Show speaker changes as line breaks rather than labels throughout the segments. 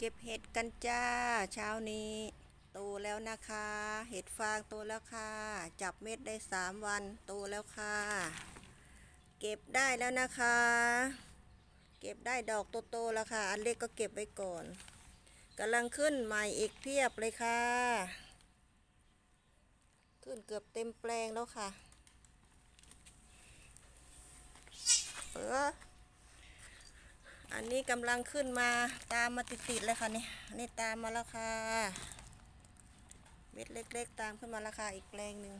เก็บเห็ดกันจ้า เช้านี้ โตแล้วนะคะ เห็ดฟางโตแล้วค่ะ จับเม็ดได้สามวันโตแล้วค่ะ เก็บได้แล้วนะคะ เก็บได้ดอกโตๆแล้วค่ะ อันเล็กก็เก็บไว้ก่อนกำลังขึ้นใหม่อีกเพียบเลยค่ะ ขึ้นเกือบเต็มแปลงแล้วค่ะเออ อันนี้กำลังขึ้นมาตามมาติดๆเลยค่ะนี่นี่ตามมาแล้วค่ะเม็ดเล็ก ๆ ตามขึ้นมาแล้วค่ะอีกแปลงหนึ่ง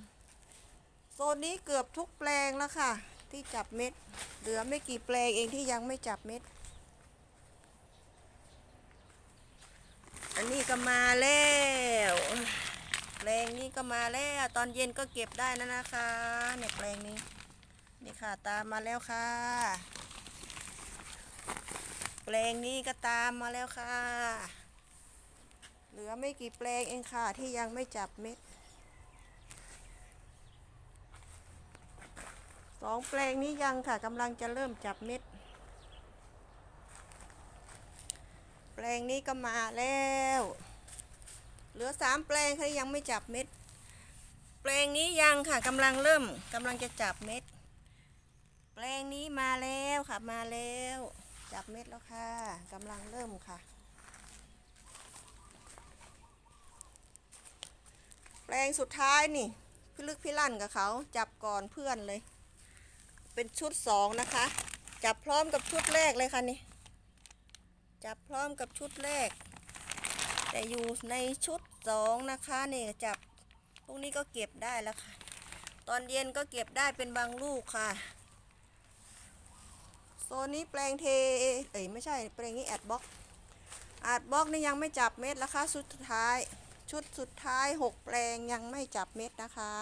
โซนนี้เกือบทุกแปลงแล้วค่ะ ที่จับเม็ดเหลือไม่กี่แปลงเองที่ยังไม่จับเม็ด อันนี้ก็มาแล้วแปลงนี้ก็มาแล้วตอนเย็นก็เก็บได้นะนะคะเนี่ยแปลงนี้นี่ค่ะตามมาแล้วค่ะ ปลงนี้ก็ตามมาแล้วค่ะ เหลือไม่กี่แปลงเองค่ะที่ยังไม่จับเม็ดสองแปลงนี้ยังค่ะกำลังจะเริ่มจับเม็ด แปลงนี้ก็มาแล้ว เหลือสามแปลงค่ะยังไม่จับเม็ด แปลงนี้ยังค่ะกำลังเริ่มกำลังจะจับเม็ด แปลงนี้มาแล้วค่ะมาแล้ว จับเม็ดแล้วค่ะกำลังเริ่มค่ะ แปลงสุดท้ายนี่พี่ลึกพี่ลั่นกับเขาจับก่อนเพื่อนเลย เป็นชุดสองนะคะ จับพร้อมกับชุดแรกเลยค่ะนี่จับพร้อมกับชุดแรก แต่อยู่ในชุดสองนะคะนี่จับพวกนี้ก็เก็บได้แล้วค่ะ ตอนเย็นก็เก็บได้เป็นบางลูกค่ะ โซนนี้แปลงเท เอ้ยไม่ใช่แปลงนี้แอดบล็อกแอดบล็อกนี่ยังไม่จับเม็ดแล้วค่ะชุดท้าย ชุดสุดท้ายหกแปลงยังไม่จับเม็ดนะคะ